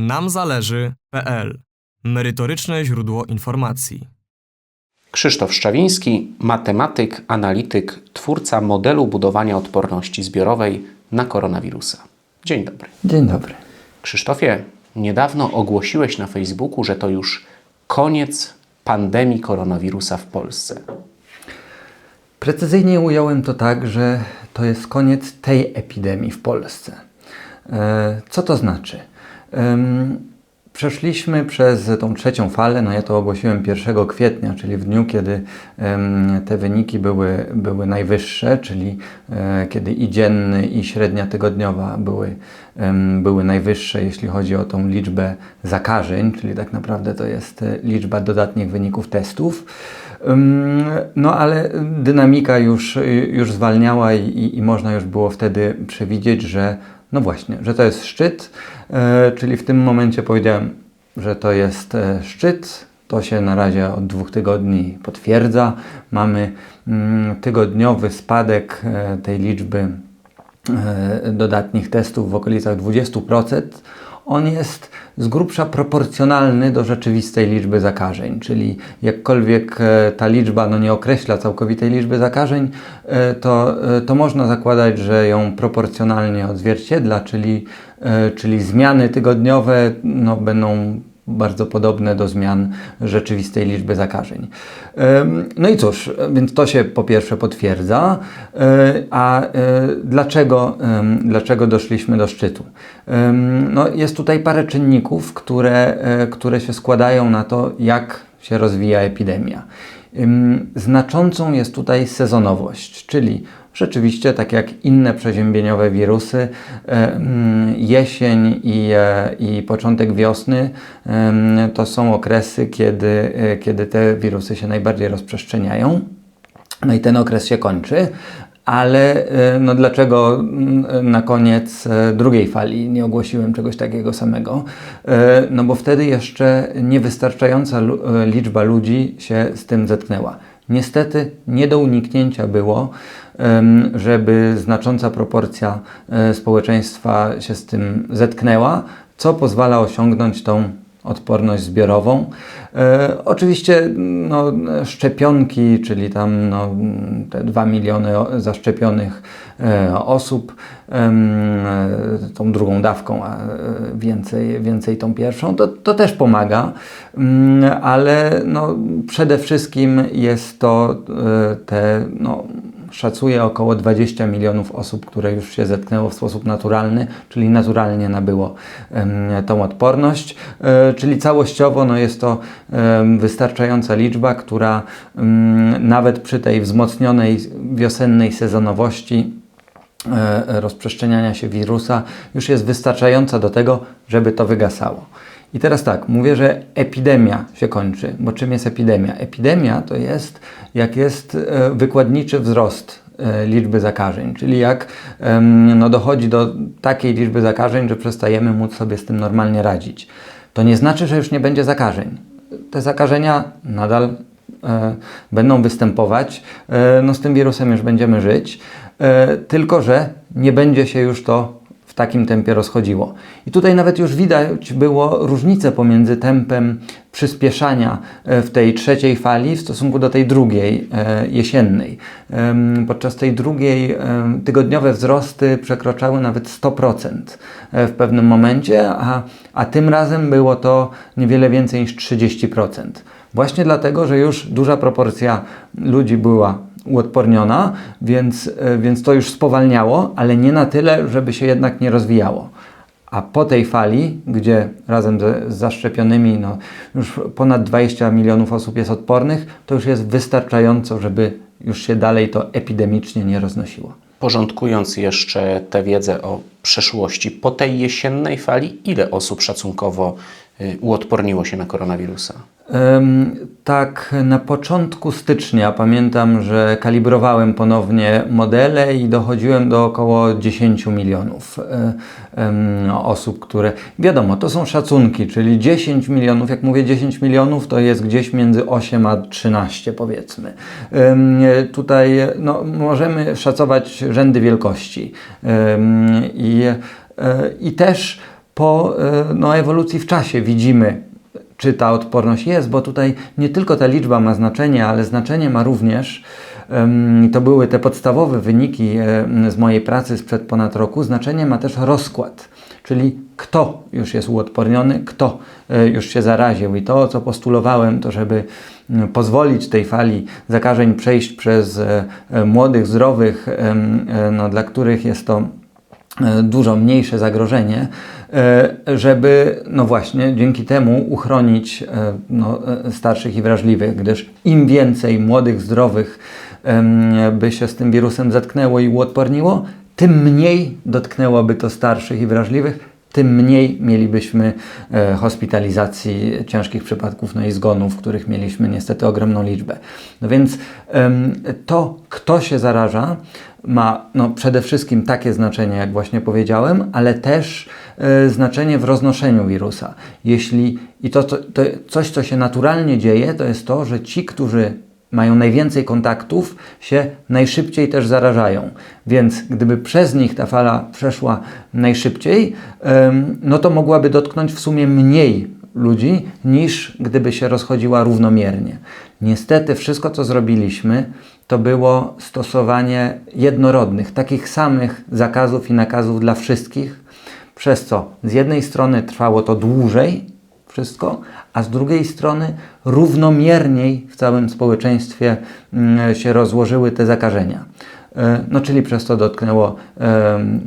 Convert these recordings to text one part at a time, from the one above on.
namzależy.pl Merytoryczne źródło informacji. Krzysztof Szczawiński, matematyk, analityk, twórca modelu budowania odporności zbiorowej na koronawirusa. Dzień dobry. Dzień dobry. Krzysztofie, niedawno ogłosiłeś na Facebooku, że to już koniec pandemii koronawirusa w Polsce. Precyzyjnie ująłem to tak, że to jest koniec tej epidemii w Polsce. E, Co to znaczy? Przeszliśmy przez tą trzecią falę, no ja to ogłosiłem 1 kwietnia, czyli w dniu, kiedy te wyniki były, były najwyższe, czyli e, kiedy i dzienny, i średnia tygodniowa były, były najwyższe, jeśli chodzi o tą liczbę zakażeń, czyli tak naprawdę to jest e, liczba dodatnich wyników testów. No ale dynamika już, już zwalniała i, i można już było wtedy przewidzieć, że no właśnie, że to jest szczyt, e, czyli w tym momencie powiedziałem, że to jest e, szczyt. To się na razie od dwóch tygodni potwierdza. Mamy mm, tygodniowy spadek e, tej liczby dodatnich testów w okolicach 20%. On jest z grubsza proporcjonalny do rzeczywistej liczby zakażeń, czyli jakkolwiek e, ta liczba no, nie określa całkowitej liczby zakażeń, e, to, e, to można zakładać, że ją proporcjonalnie odzwierciedla, czyli, czyli zmiany tygodniowe no, będą bardzo podobne do zmian rzeczywistej liczby zakażeń. No i cóż, więc to się po pierwsze potwierdza, e, a e, dlaczego, dlaczego doszliśmy do szczytu? No jest tutaj parę czynników, które, e, które się składają na to, jak się rozwija epidemia. Znaczącą jest tutaj sezonowość, czyli rzeczywiście, tak jak inne przeziębieniowe wirusy, e, mm, jesień i, e, i początek wiosny em, to są okresy, kiedy, e, kiedy te wirusy się najbardziej rozprzestrzeniają. No i ten okres się kończy, ale e, no dlaczego mm, na koniec e, drugiej fali nie ogłosiłem czegoś takiego samego? E, No bo wtedy jeszcze niewystarczająca e, liczba ludzi się z tym zetknęła. Niestety nie do uniknięcia było, żeby znacząca proporcja e, społeczeństwa się z tym zetknęła, co pozwala osiągnąć tą odporność zbiorową. E, oczywiście no, szczepionki, czyli tam no, te 2 miliony zaszczepionych e, osób e, tą drugą dawką, a e, więcej, więcej tą pierwszą, to, to też pomaga, Mm, ale no, przede wszystkim jest to e, te no, szacuje około 20 milionów osób, które już się zetknęło w sposób naturalny, czyli naturalnie nabyło tą odporność, e, czyli całościowo no, jest to wystarczająca liczba, która nawet przy tej wzmocnionej wiosennej sezonowości e, rozprzestrzeniania się wirusa już jest wystarczająca do tego, żeby to wygasało. I teraz tak, mówię, że epidemia się kończy, bo czym jest epidemia? Epidemia to jest, jak jest e, wykładniczy wzrost e, liczby zakażeń, czyli jak no, dochodzi do takiej liczby zakażeń, że przestajemy móc sobie z tym normalnie radzić. To nie znaczy, że już nie będzie zakażeń. Te zakażenia nadal e, będą występować, no z tym wirusem już będziemy żyć, tylko że nie będzie się już to w takim tempie rozchodziło. I tutaj nawet już widać było różnicę pomiędzy tempem przyspieszania e, w tej trzeciej fali w stosunku do tej drugiej, e, jesiennej. Podczas tej drugiej em, tygodniowe wzrosty przekraczały nawet 100% e, w pewnym momencie, a, a tym razem było to niewiele więcej niż 30%. Właśnie dlatego, że już duża proporcja ludzi była uodporniona, więc, e, więc to już spowalniało, ale nie na tyle, żeby się jednak nie rozwijało. A po tej fali, gdzie razem ze, z zaszczepionymi no, już ponad 20 milionów osób jest odpornych, to już jest wystarczająco, żeby już się dalej to epidemicznie nie roznosiło. Porządkując jeszcze tę wiedzę o przeszłości, po tej jesiennej fali, ile osób szacunkowo y, uodporniło się na koronawirusa? Tak, na początku stycznia pamiętam, że kalibrowałem ponownie modele i dochodziłem do około 10 milionów e, osób, które. Wiadomo, to są szacunki, czyli 10 milionów, jak mówię 10 milionów, to jest gdzieś między 8 a 13 powiedzmy. Tutaj no, możemy szacować rzędy wielkości. I, e, i też po e, no, ewolucji w czasie widzimy, czy ta odporność jest, bo tutaj nie tylko ta liczba ma znaczenie, ale znaczenie ma również, to były te podstawowe wyniki z mojej pracy sprzed ponad roku, znaczenie ma też rozkład, czyli kto już jest uodporniony, kto e, już się zaraził. I to, co postulowałem, to żeby pozwolić tej fali zakażeń przejść przez e, e, młodych, zdrowych, no, dla których jest to dużo mniejsze zagrożenie, e, żeby no właśnie dzięki temu uchronić e, no, e, starszych i wrażliwych, gdyż im więcej młodych, zdrowych by się z tym wirusem zetknęło i uodporniło, tym mniej dotknęłoby to starszych i wrażliwych, tym mniej mielibyśmy e, hospitalizacji, ciężkich przypadków, no i zgonów, których mieliśmy niestety ogromną liczbę. No więc to, kto się zaraża, ma no, przede wszystkim takie znaczenie, jak właśnie powiedziałem, ale też e, znaczenie w roznoszeniu wirusa. Jeśli, I to, to, to coś, co się naturalnie dzieje, to jest to, że ci, którzy mają najwięcej kontaktów, się najszybciej też zarażają. Więc gdyby przez nich ta fala przeszła najszybciej, no to mogłaby dotknąć w sumie mniej ludzi niż gdyby się rozchodziła równomiernie. Niestety wszystko, co zrobiliśmy, to było stosowanie jednorodnych, takich samych zakazów i nakazów dla wszystkich, przez co z jednej strony trwało to dłużej, wszystko, a z drugiej strony równomierniej w całym społeczeństwie mm, się rozłożyły te zakażenia. E, No, czyli przez to dotknęło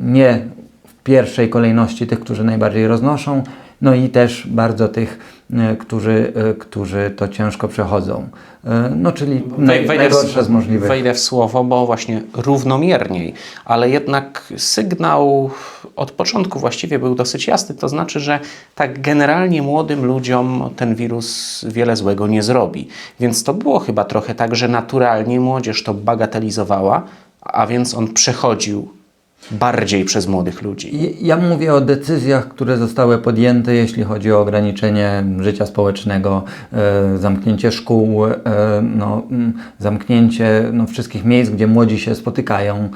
nie w pierwszej kolejności tych, którzy najbardziej roznoszą, no i też bardzo tych, e, którzy, e, którzy to ciężko przechodzą. E, No, czyli naj, najgorsze z możliwych. Wejdę w słowo, bo właśnie równomierniej, ale jednak sygnał od początku właściwie był dosyć jasny, to znaczy, że tak generalnie młodym ludziom ten wirus wiele złego nie zrobi. Więc to było chyba trochę tak, że naturalnie młodzież to bagatelizowała, a więc on przechodził bardziej przez młodych ludzi. Ja mówię o decyzjach, które zostały podjęte, jeśli chodzi o ograniczenie życia społecznego, e, zamknięcie szkół, e, no, zamknięcie no, wszystkich miejsc, gdzie młodzi się spotykają,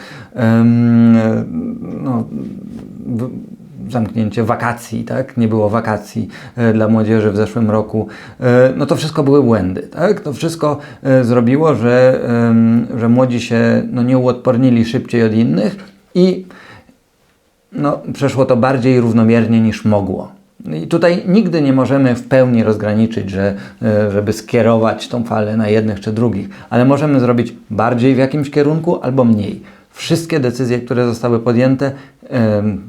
no, zamknięcie wakacji, tak? Nie było wakacji e, dla młodzieży w zeszłym roku. No to wszystko były błędy, tak? To wszystko zrobiło, że, że młodzi się no, nie uodpornili szybciej od innych i no, przeszło to bardziej równomiernie niż mogło. I tutaj nigdy nie możemy w pełni rozgraniczyć, że, e, żeby skierować tą falę na jednych czy drugich, ale możemy zrobić bardziej w jakimś kierunku albo mniej. Wszystkie decyzje, które zostały podjęte,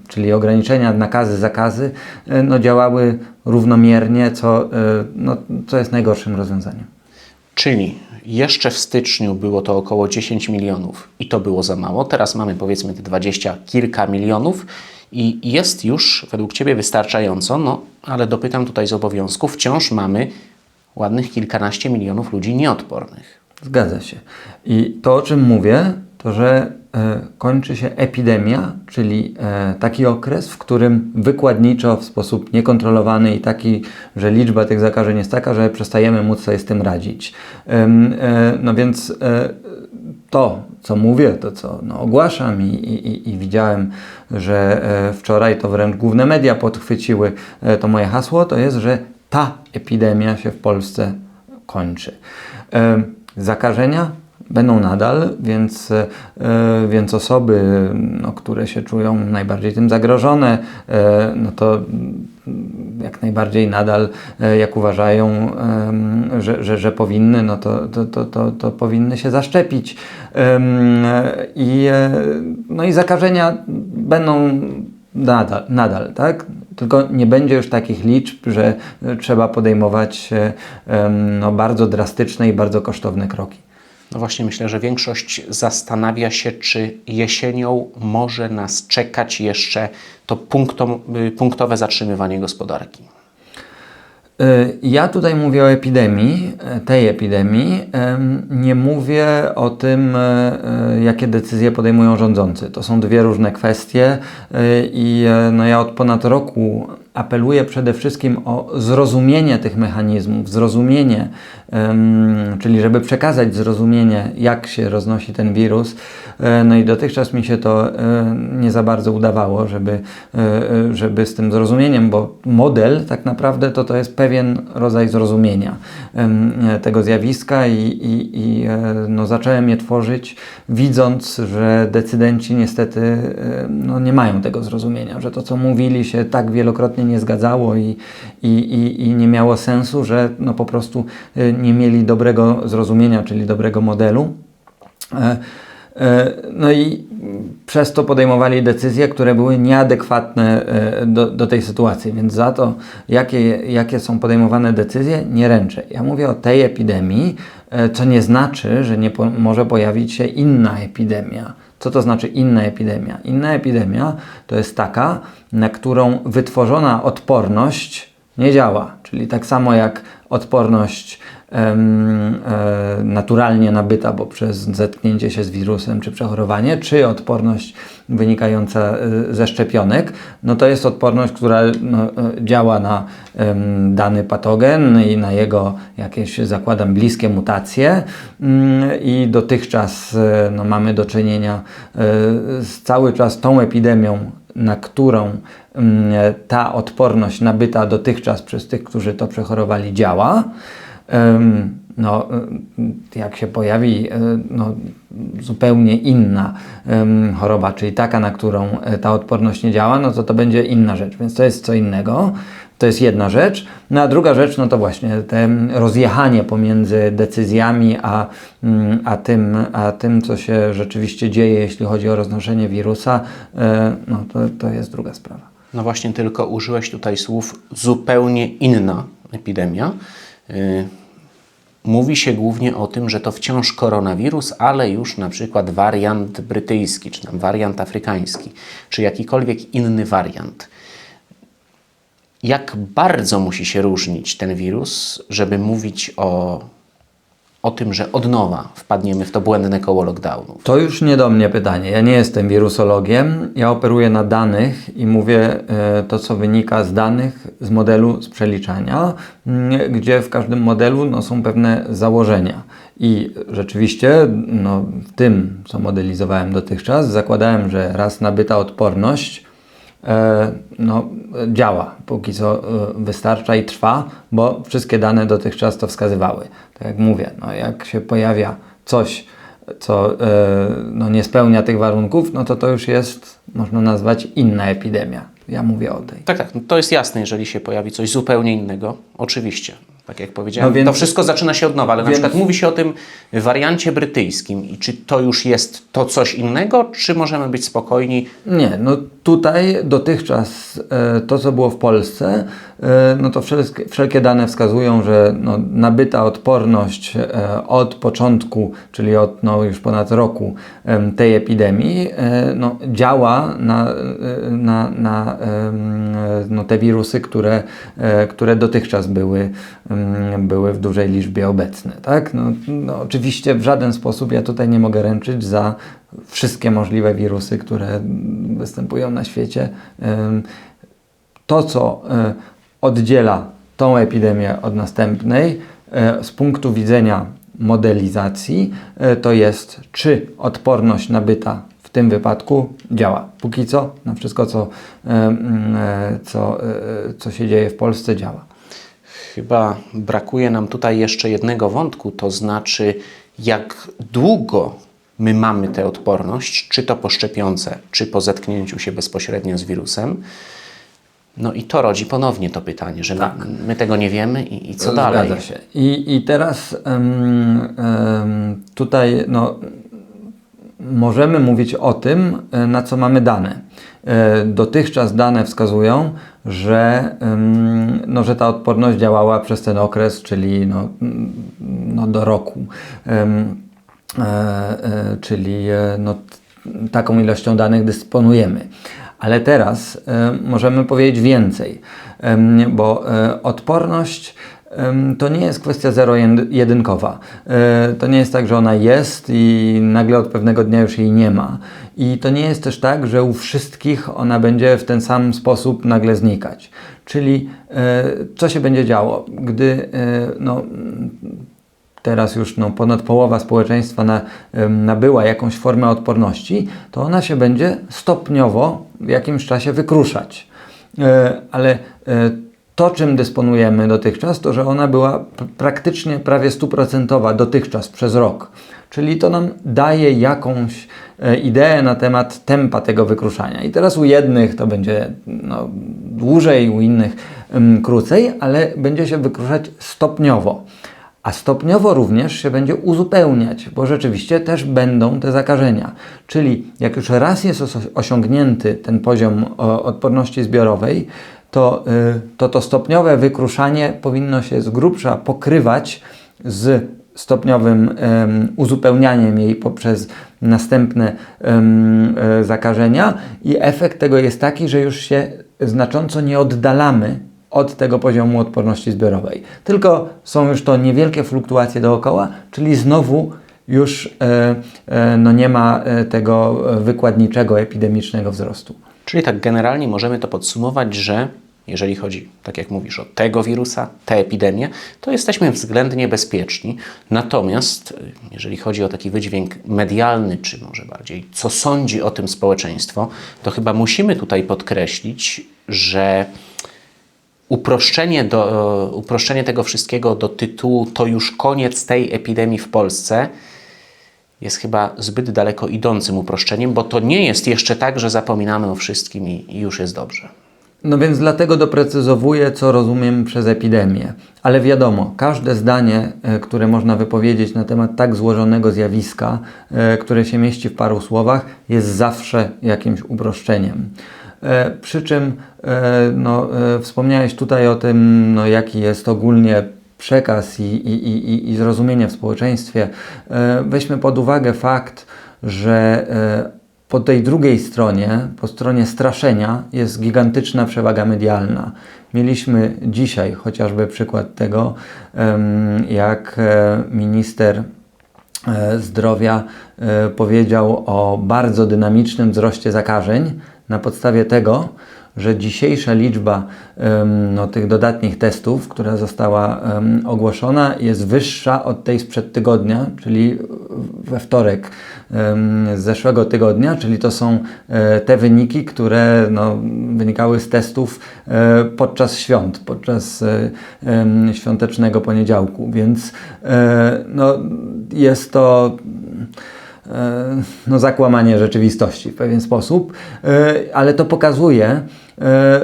czyli ograniczenia, nakazy, zakazy, e, no, działały równomiernie, co, e, no, co jest najgorszym rozwiązaniem. Czyli jeszcze w styczniu było to około 10 milionów i to było za mało. Teraz mamy powiedzmy te 20 kilka milionów i jest już według Ciebie wystarczająco, no ale dopytam tutaj z obowiązku, wciąż mamy ładnych kilkanaście milionów ludzi nieodpornych. Zgadza się. I to, o czym mówię, to że kończy się epidemia, czyli e, taki okres, w którym wykładniczo, w sposób niekontrolowany i taki, że liczba tych zakażeń jest taka, że przestajemy móc sobie z tym radzić. E, no więc e, to, co mówię, to co no, ogłaszam i, i, i widziałem, że e, wczoraj to wręcz główne media podchwyciły e, to moje hasło, to jest, że ta epidemia się w Polsce kończy. E, Zakażenia będą nadal, więc, e, więc osoby, no, które się czują najbardziej tym zagrożone, e, no to mm, jak najbardziej nadal, e, jak uważają, że, że, że powinny, no to, to, to, to, to powinny się zaszczepić. I, no i zakażenia będą nadal, nadal, tak? Tylko nie będzie już takich liczb, że trzeba podejmować no, bardzo drastyczne i bardzo kosztowne kroki. No właśnie myślę, że większość zastanawia się, czy jesienią może nas czekać jeszcze to punktom, y, punktowe zatrzymywanie gospodarki. Y, Ja tutaj mówię o epidemii, e, tej epidemii. Em, Nie mówię o tym, jakie decyzje podejmują rządzący. To są dwie różne kwestie i no ja od ponad roku apeluje przede wszystkim o zrozumienie tych mechanizmów, zrozumienie, czyli żeby przekazać zrozumienie, jak się roznosi ten wirus. E, No i dotychczas mi się to e, nie za bardzo udawało, żeby, e, żeby z tym zrozumieniem, bo model tak naprawdę to, to jest pewien rodzaj zrozumienia tego zjawiska i, i, i no, zacząłem je tworzyć, widząc, że decydenci niestety no, nie mają tego zrozumienia, że to, co mówili, się tak wielokrotnie nie zgadzało i, i, i, i nie miało sensu, że no, po prostu e, nie mieli dobrego zrozumienia, czyli dobrego modelu. E, e, No i przez to podejmowali decyzje, które były nieadekwatne e, do, do tej sytuacji, więc za to, jakie, jakie są podejmowane decyzje, nie ręczę. Ja mówię o tej epidemii, co nie znaczy, że nie po, może pojawić się inna epidemia. Co to znaczy inna epidemia? Inna epidemia to jest taka, na którą wytworzona odporność nie działa. Czyli tak samo jak odporność em, e, naturalnie nabyta, bo przez zetknięcie się z wirusem czy przechorowanie, czy odporność wynikająca e, ze szczepionek, no to jest odporność, która no, e, działa na dany patogen i na jego jakieś, zakładam, bliskie mutacje. Mm, i dotychczas e, no, mamy do czynienia e, z cały czas tą epidemią, na którą ta odporność nabyta dotychczas przez tych, którzy to przechorowali, działa. No, y, jak się pojawi y, no, zupełnie inna choroba, czyli taka, na którą e, ta odporność nie działa, no to to będzie inna rzecz, więc to jest co innego. To jest jedna rzecz. No a druga rzecz, no to właśnie te rozjechanie pomiędzy decyzjami a, mm, a, tym, a tym, co się rzeczywiście dzieje, jeśli chodzi o roznoszenie wirusa, e, no to, to jest druga sprawa. No właśnie, tylko użyłeś tutaj słów zupełnie inna epidemia. Y, Mówi się głównie o tym, że to wciąż koronawirus, ale już na przykład wariant brytyjski, czy tam wariant afrykański, czy jakikolwiek inny wariant. Jak bardzo musi się różnić ten wirus, żeby mówić o, o tym, że od nowa wpadniemy w to błędne koło lockdownu? To już nie do mnie pytanie. Ja nie jestem wirusologiem. Ja operuję na danych i mówię e, to, co wynika z danych, z modelu, z przeliczania, mm, gdzie w każdym modelu no, są pewne założenia. I rzeczywiście no, w tym, co modelizowałem dotychczas, zakładałem, że raz nabyta odporność no, działa, póki co e, wystarcza i trwa, bo wszystkie dane dotychczas to wskazywały. Tak jak mówię, no, jak się pojawia coś, co e, no, nie spełnia tych warunków, no to to już jest, można nazwać, inna epidemia. Ja mówię o tej. Tak, tak, no to jest jasne, jeżeli się pojawi coś zupełnie innego, oczywiście. Tak jak powiedziałem, No więc- to wszystko zaczyna się od nowa, ale na więc- przykład mówi się o tym wariancie brytyjskim i czy to już jest to coś innego, czy możemy być spokojni? Nie, no tutaj dotychczas e, to, co było w Polsce, e, no to wszelkie, wszelkie dane wskazują, że no, nabyta odporność e, od początku, czyli od no, już ponad roku tej epidemii, no, działa na, na, na no, te wirusy, które, które dotychczas były, były w dużej liczbie obecne. Tak? No, no, oczywiście w żaden sposób ja tutaj nie mogę ręczyć za wszystkie możliwe wirusy, które występują na świecie. To, co y, oddziela tą epidemię od następnej y, z punktu widzenia modelizacji, y, to jest, czy odporność nabyta w tym wypadku działa. Póki co, na wszystko, co, y, co, co się dzieje w Polsce, działa. Chyba brakuje nam tutaj jeszcze jednego wątku, to znaczy jak długo my mamy tę odporność, czy to po szczepionce, czy po zetknięciu się bezpośrednio z wirusem. No i to rodzi ponownie to pytanie, że my, my tego nie wiemy i, i co dalej? Zgadza się. I, i teraz em, em, tutaj no, możemy mówić o tym, e, na co mamy dane. E, Dotychczas dane wskazują, że, no, że ta odporność działała przez ten okres, czyli no, no, do roku. E, e, czyli e, no, taką ilością danych dysponujemy. Ale teraz możemy powiedzieć więcej, bo odporność to nie jest kwestia zero-jedynkowa. To nie jest tak, że ona jest i nagle od pewnego dnia już jej nie ma. I to nie jest też tak, że u wszystkich ona będzie w ten sam sposób nagle znikać. Czyli co się będzie działo, gdy no, teraz już no, ponad połowa społeczeństwa na, nabyła jakąś formę odporności, to ona się będzie stopniowo w jakimś czasie wykruszać. E, ale e, to, czym dysponujemy dotychczas, to że ona była praktycznie prawie stuprocentowa dotychczas przez rok. Czyli to nam daje jakąś e, ideę na temat tempa tego wykruszania. I teraz u jednych to będzie no, dłużej, u innych em, krócej, ale będzie się wykruszać stopniowo. A stopniowo również się będzie uzupełniać, bo rzeczywiście też będą te zakażenia. Czyli jak już raz jest osiągnięty ten poziom odporności zbiorowej, to, y, to to stopniowe wykruszanie powinno się z grubsza pokrywać z stopniowym em, uzupełnianiem jej poprzez następne e, zakażenia i efekt tego jest taki, że już się znacząco nie oddalamy od tego poziomu odporności zbiorowej. Tylko są już to niewielkie fluktuacje dookoła, czyli znowu już e, e, no nie ma e, tego wykładniczego epidemicznego wzrostu. Czyli tak generalnie możemy to podsumować, że jeżeli chodzi, tak jak mówisz, o tego wirusa, tę epidemię, to jesteśmy względnie bezpieczni. Natomiast jeżeli chodzi o taki wydźwięk medialny, czy może bardziej, co sądzi o tym społeczeństwo, to chyba musimy tutaj podkreślić, że uproszczenie, do, uproszczenie tego wszystkiego do tytułu to już koniec tej epidemii w Polsce jest chyba zbyt daleko idącym uproszczeniem, bo to nie jest jeszcze tak, że zapominamy o wszystkim i, już jest dobrze. No więc dlatego doprecyzowuję, co rozumiem przez epidemię. Ale wiadomo, każde zdanie, e, które można wypowiedzieć na temat tak złożonego zjawiska, e, które się mieści w paru słowach, jest zawsze jakimś uproszczeniem. E, Przy czym e, no, e, wspomniałeś tutaj o tym, no, jaki jest ogólnie przekaz i, i, i, i zrozumienie w społeczeństwie. Weźmy pod uwagę fakt, że po tej drugiej stronie, po stronie straszenia, jest gigantyczna przewaga medialna. Mieliśmy dzisiaj chociażby przykład tego, jak minister zdrowia powiedział o bardzo dynamicznym wzroście zakażeń na podstawie tego, że dzisiejsza liczba no, tych dodatnich testów, która została ogłoszona, jest wyższa od tej sprzed tygodnia, czyli we wtorek z zeszłego tygodnia, czyli to są e, te wyniki, które no, wynikały z testów e, podczas świąt, podczas e, świątecznego poniedziałku, więc no, jest to no, zakłamanie rzeczywistości w pewien sposób, e, ale to pokazuje, e,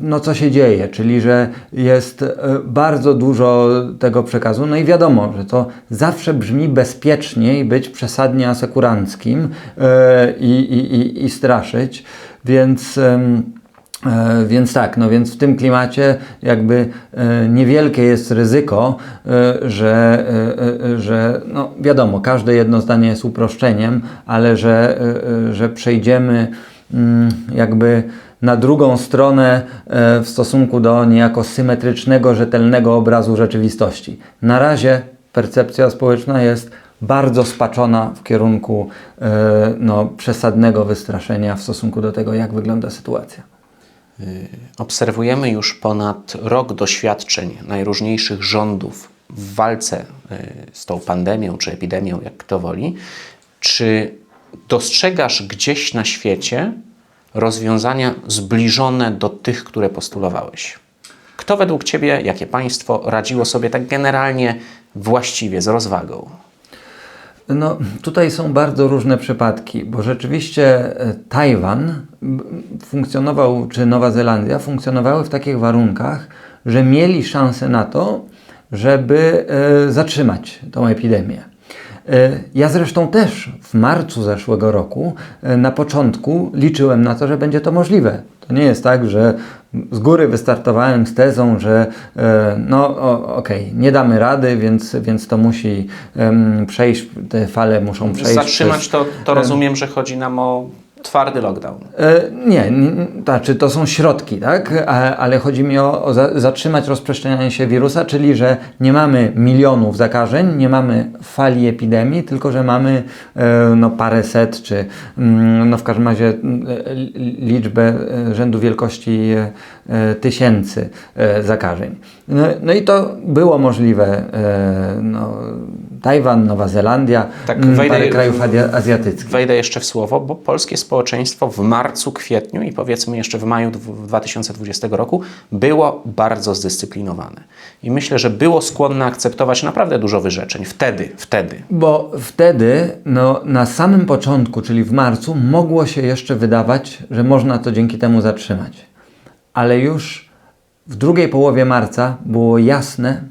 no, co się dzieje, czyli że jest e, bardzo dużo tego przekazu. No i wiadomo, że to zawsze brzmi bezpieczniej być przesadnie asekuranckim e, i, i, i, i straszyć, więc. E, Więc tak, no więc w tym klimacie jakby e, niewielkie jest ryzyko, e, że, że no wiadomo, każde jedno zdanie jest uproszczeniem, ale że, że przejdziemy mm, jakby na drugą stronę w stosunku do niejako symetrycznego, rzetelnego obrazu rzeczywistości. Na razie percepcja społeczna jest bardzo spaczona w kierunku no, przesadnego wystraszenia w stosunku do tego, jak wygląda sytuacja. Obserwujemy już ponad rok doświadczeń najróżniejszych rządów w walce y, z tą pandemią czy epidemią, jak kto woli. Czy dostrzegasz gdzieś na świecie rozwiązania zbliżone do tych, które postulowałeś? Kto według Ciebie, jakie państwo radziło sobie tak generalnie właściwie, z rozwagą? No, tutaj są bardzo różne przypadki, bo rzeczywiście e, Tajwan funkcjonował, czy Nowa Zelandia funkcjonowały w takich warunkach, że mieli szansę na to, żeby e, zatrzymać tą epidemię. E, Ja zresztą też w marcu zeszłego roku na początku liczyłem na to, że będzie to możliwe. To nie jest tak, że z góry wystartowałem z tezą, że e, no okej, nie damy rady, więc, więc to musi em, przejść, te fale muszą przejść. Zatrzymać przez- to, to rozumiem, że chodzi nam o twardy lockdown. E, Nie, nie, znaczy to są środki, tak? Ale chodzi mi o, o za, zatrzymać rozprzestrzenianie się wirusa, czyli że nie mamy milionów zakażeń, nie mamy fali epidemii, tylko że mamy e, no, paręset, czy mm, no, w każdym razie e, li- liczbę rzędu wielkości tysięcy e, zakażeń. No, no i to było możliwe. E, no, Tajwan, Nowa Zelandia, Tak, m, wejdę- parę krajów azja- azjatyckich. Wejdę jeszcze w słowo, bo polskie społeczeństwo w marcu, kwietniu i powiedzmy jeszcze w maju dw- 2020 roku było bardzo zdyscyplinowane. I myślę, że było skłonne akceptować naprawdę dużo wyrzeczeń. Wtedy, wtedy. Bo wtedy, no, na samym początku, czyli w marcu, mogło się jeszcze wydawać, że można to dzięki temu zatrzymać. Ale już w drugiej połowie marca było jasne,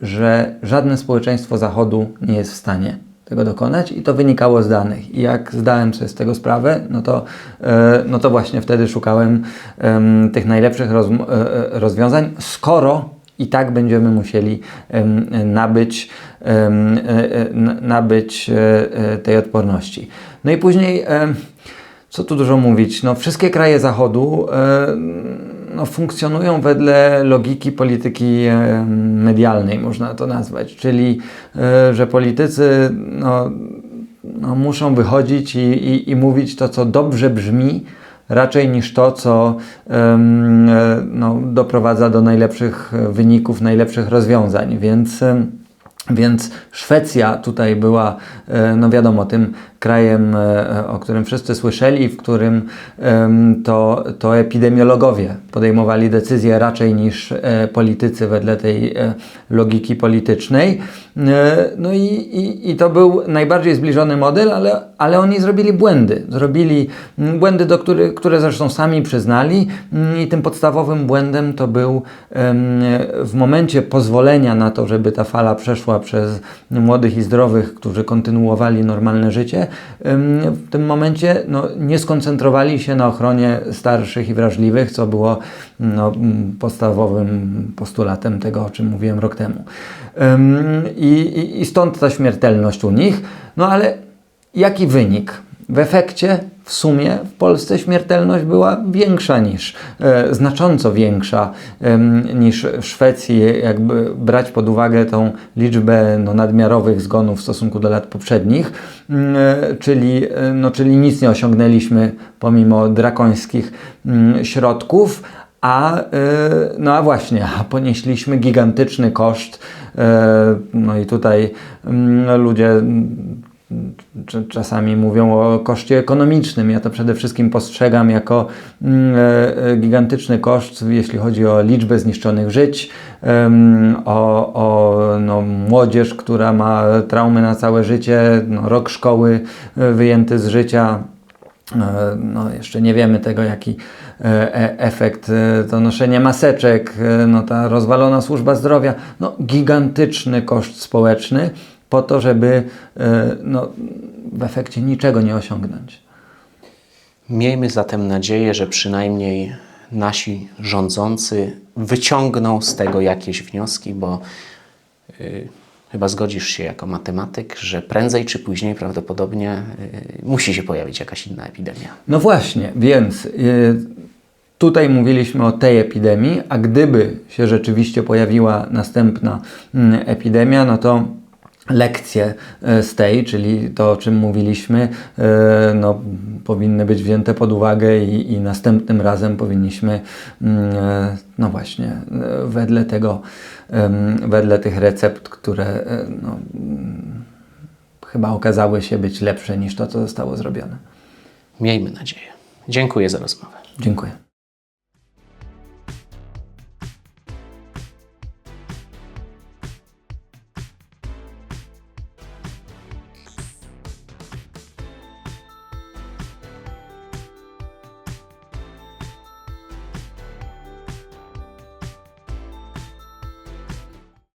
że żadne społeczeństwo Zachodu nie jest w stanie tego dokonać i to wynikało z danych. I jak zdałem sobie z tego sprawę, no to, e, no to właśnie wtedy szukałem em, tych najlepszych rozm- e, e, rozwiązań, skoro i tak będziemy musieli em, nabyć, nabyć tej odporności. No i później, co tu dużo mówić, no wszystkie kraje Zachodu e, no, funkcjonują wedle logiki polityki e, medialnej, można to nazwać, czyli e, że politycy no, no, muszą wychodzić i, i, i mówić to, co dobrze brzmi, raczej niż to, co no, doprowadza do najlepszych wyników, najlepszych rozwiązań. Więc, więc Szwecja tutaj była, no wiadomo, tym krajem, e, o którym wszyscy słyszeli, w którym to, to epidemiologowie podejmowali decyzje raczej niż e, politycy wedle tej e, logiki politycznej. No i, i, i to był najbardziej zbliżony model, ale, ale oni zrobili błędy. Zrobili błędy, do których, które zresztą sami przyznali i tym podstawowym błędem to był w momencie pozwolenia na to, żeby ta fala przeszła przez młodych i zdrowych, którzy kontynuowali normalne życie, w tym momencie no, nie skoncentrowali się na ochronie starszych i wrażliwych, co było no, mm, podstawowym postulatem tego, o czym mówiłem rok temu. Em, I, i, I stąd ta śmiertelność u nich. No ale jaki wynik? W efekcie w sumie w Polsce śmiertelność była większa niż, e, znacząco większa em, niż w Szwecji, jakby brać pod uwagę tą liczbę no, nadmiarowych zgonów w stosunku do lat poprzednich, e, czyli, e, no, czyli nic nie osiągnęliśmy pomimo drakońskich mm, środków, a, e, no a właśnie, ponieśliśmy gigantyczny koszt. e, No i tutaj ludzie czasami mówią o koszcie ekonomicznym. Ja to przede wszystkim postrzegam jako mm, e, e, gigantyczny koszt, jeśli chodzi o liczbę zniszczonych żyć, o, o no, młodzież, która ma traumy na całe życie, no, rok szkoły e, wyjęty z życia. No, jeszcze nie wiemy tego, jaki efekt to noszenie maseczek, no, ta rozwalona służba zdrowia, no, gigantyczny koszt społeczny po to, żeby e, no, w efekcie niczego nie osiągnąć. Miejmy zatem nadzieję, że przynajmniej nasi rządzący wyciągną z tego jakieś wnioski, bo y, chyba zgodzisz się jako matematyk, że prędzej czy później prawdopodobnie y, musi się pojawić jakaś inna epidemia. No właśnie, więc tutaj mówiliśmy o tej epidemii, a gdyby się rzeczywiście pojawiła następna mm, epidemia, no to lekcje e, z tej, czyli to, o czym mówiliśmy, e, no, powinny być wzięte pod uwagę i, i następnym razem powinniśmy, mm, e, no właśnie, wedle tego, wedle tych recept, które no, mm, chyba okazały się być lepsze niż to, co zostało zrobione. Miejmy nadzieję. Dziękuję za rozmowę. Dziękuję.